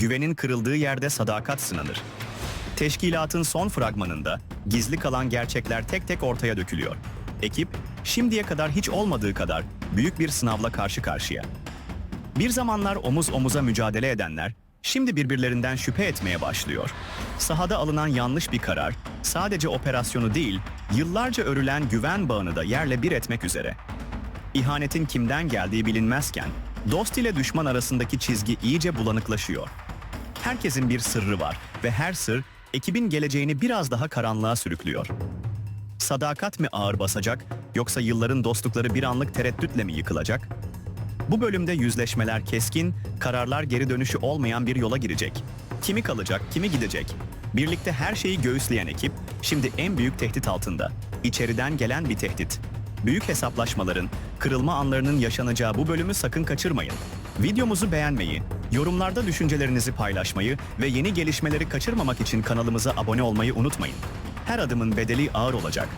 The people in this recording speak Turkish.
Güvenin kırıldığı yerde sadakat sınanır. Teşkilatın son fragmanında gizli kalan gerçekler tek tek ortaya dökülüyor. Ekip, şimdiye kadar hiç olmadığı kadar büyük bir sınavla karşı karşıya. Bir zamanlar omuz omuza mücadele edenler, şimdi birbirlerinden şüphe etmeye başlıyor. Sahada alınan yanlış bir karar, sadece operasyonu değil, yıllarca örülen güven bağını da yerle bir etmek üzere. İhanetin kimden geldiği bilinmezken, dost ile düşman arasındaki çizgi iyice bulanıklaşıyor. Herkesin bir sırrı var ve her sır ekibin geleceğini biraz daha karanlığa sürüklüyor. Sadakat mi ağır basacak yoksa yılların dostlukları bir anlık tereddütle mi yıkılacak? Bu bölümde yüzleşmeler keskin, kararlar geri dönüşü olmayan bir yola girecek. Kimi kalacak, kimi gidecek? Birlikte her şeyi göğüsleyen ekip şimdi en büyük tehdit altında. İçeriden gelen bir tehdit. Büyük hesaplaşmaların, kırılma anlarının yaşanacağı bu bölümü sakın kaçırmayın. Videomuzu beğenmeyi, yorumlarda düşüncelerinizi paylaşmayı ve yeni gelişmeleri kaçırmamak için kanalımıza abone olmayı unutmayın. Her adımın bedeli ağır olacak